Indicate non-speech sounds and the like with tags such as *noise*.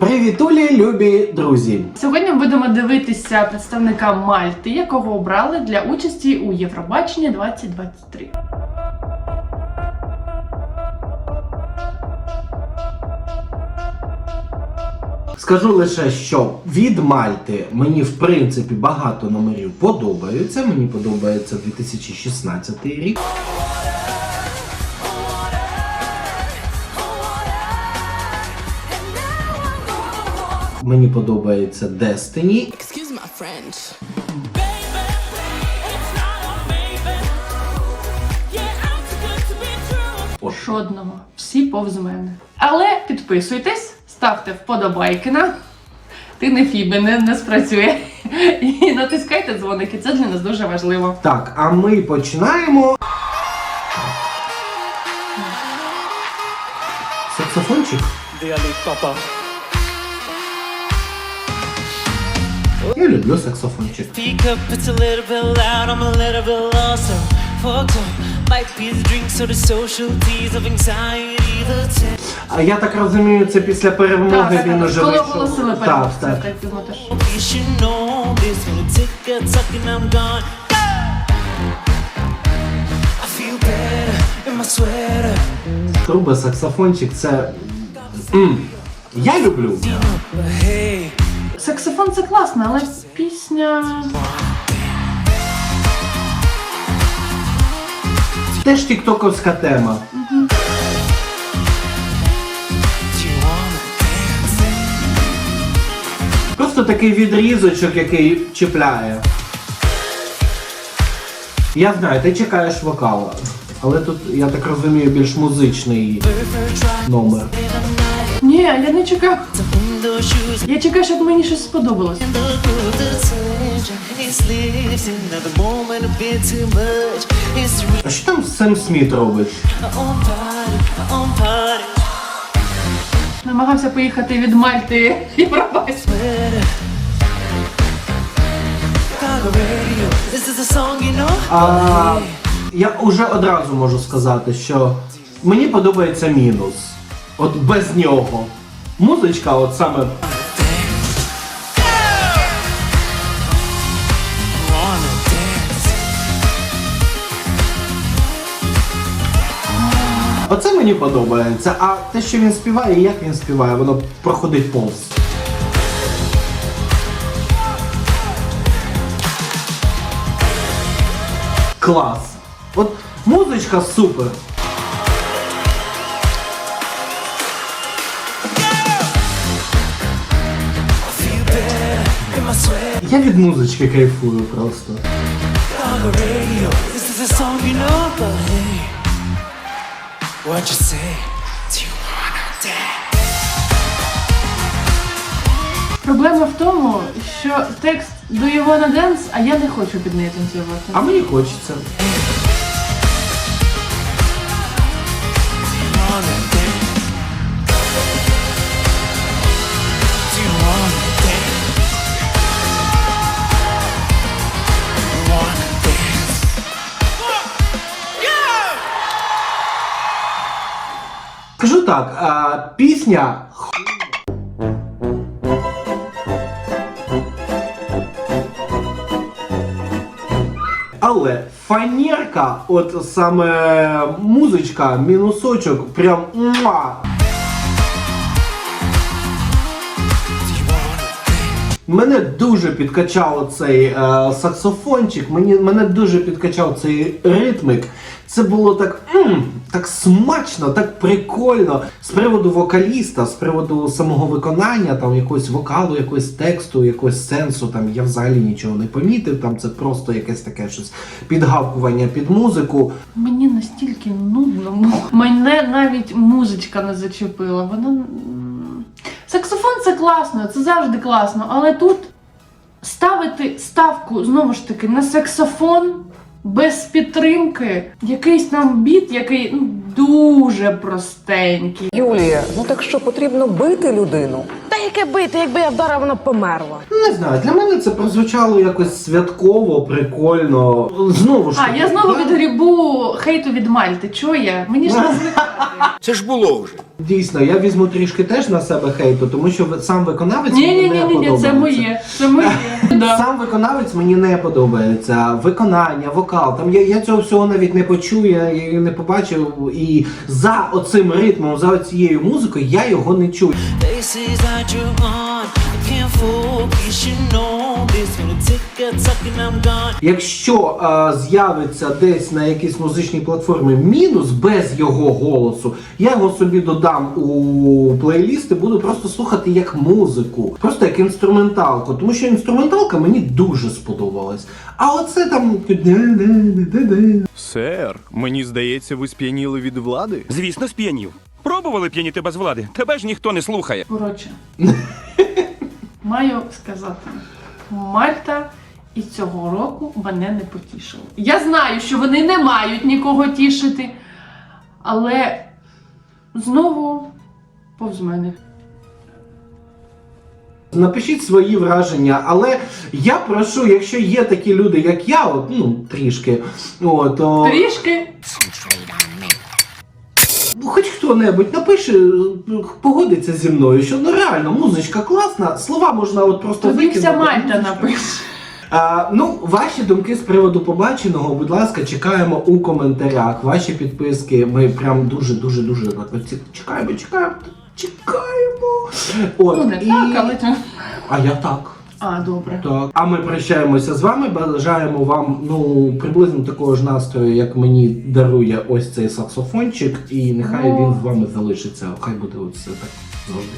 Привітулі, любі друзі! Сьогодні будемо дивитися представника Мальти, якого обрали для участі у Євробаченні 2023. Скажу лише, що від Мальти мені в принципі багато номерів подобаються. Мені подобається 2016 рік. Мені подобається Destiny. Excuse my French. Жодного. Всі повз мене. Але підписуйтесь, ставте вподобайки на. Ти не фіби, не, не спрацює. І натискайте дзвоники, це для нас дуже важливо. Так, а ми починаємо. Саксофончик. Of anxiety that's А я так розумію, це після перемоги Так, він так, уже коли вийшов. Так, так. теж. Труба, саксофончик це. М. Я люблю. Hey, Саксофон це класно, але пісня. Теж тіктоковська тема. dance? Просто такий відрізочок, який чіпляє. Я знаю, ти чекаєш вокала. Але тут, я так розумію, більш музичний номер. Ні, я не чекав. Я чекаю, щоб мені щось сподобалось. А що там Сем Сміт робить? Намагався поїхати від Мальти know. А, я вже одразу можу сказати, що мені подобається мінус. От без нього. Музичка, от саме Оце мені подобається. А те, що він співає, і як він співає, воно проходить повз. Клас. От музичка супер. Я від музички кайфую просто. Проблема в тому, що текст до wanna Денс, а я не хочу під неї танцювати. А мені хочеться. Скажу так, а, пісня. Але фанерка, от саме музичка, мінусочок, прям Мене дуже підкачав цей е, саксофончик, мені, мене дуже підкачав цей ритмик. Це було так, м, так смачно, так прикольно. З приводу вокаліста, з приводу самого виконання, там якогось вокалу, якогось тексту, якогось сенсу, там я взагалі нічого не помітив. Там це просто якесь таке щось підгавкування під музику. Мені настільки нудно. Мене навіть музичка не зачепила. Вона. Класно, це завжди класно, але тут ставити ставку знову ж таки на саксофон без підтримки, якийсь там біт, який ну, дуже простенький. Юлія, ну так що потрібно бити людину? Та яке бити, якби я вдарила, вона померла. Не знаю, для мене це прозвучало якось святково, прикольно. Знову ж А, таки, я знову відгрібу хейту від Мальти. Чого я? Мені ж не *laughs* звикати. Це ж було вже. Дійсно, я візьму трішки теж на себе хейту, тому що ви- сам виконавець Ні, мені ні, не ні, ні, ні, подобається. це моє. Це моє. *laughs* Да. Сам виконавець мені не подобається. Виконання, вокал. Там я, я цього всього навіть не почую, я її не побачив. І за оцим ритмом, за цією музикою я його не чую. Places that you're on, I can't focus, you know this. Gonna take a tuck and I'm gone. Якщо е, з'явиться десь на якійсь музичній платформі мінус без його голосу, я його собі додам у плейліст і буду просто слухати як музику, просто як інструменталку. Тому що інструменталка мені дуже сподобалась. А оце там. Сер, мені здається, ви сп'яніли від влади. Звісно, сп'янів. Пробували п'яніти без влади. Тебе ж ніхто не слухає. Коротше, *laughs* маю сказати, Мальта і цього року мене не потішила. Я знаю, що вони не мають нікого тішити, але знову повз мене. Напишіть свої враження, але я прошу, якщо є такі люди, як я, от, ну трішки, от, то Трішки хто-небудь напише, погодиться зі мною, що ну реально музичка класна, слова можна от просто тобі вся. Мальта напише. А, ну, ваші думки з приводу побаченого, будь ласка, чекаємо у коментарях. Ваші підписки. Ми прям дуже, дуже, дуже чекаємо, чекаємо, чекаємо. От, Ну, не і... так, але. А я так. А, добре. Так. А ми прощаємося з вами. Бажаємо вам ну приблизно такого ж настрою, як мені дарує ось цей саксофончик, і нехай О. він з вами залишиться. Хай буде ось це так завжди.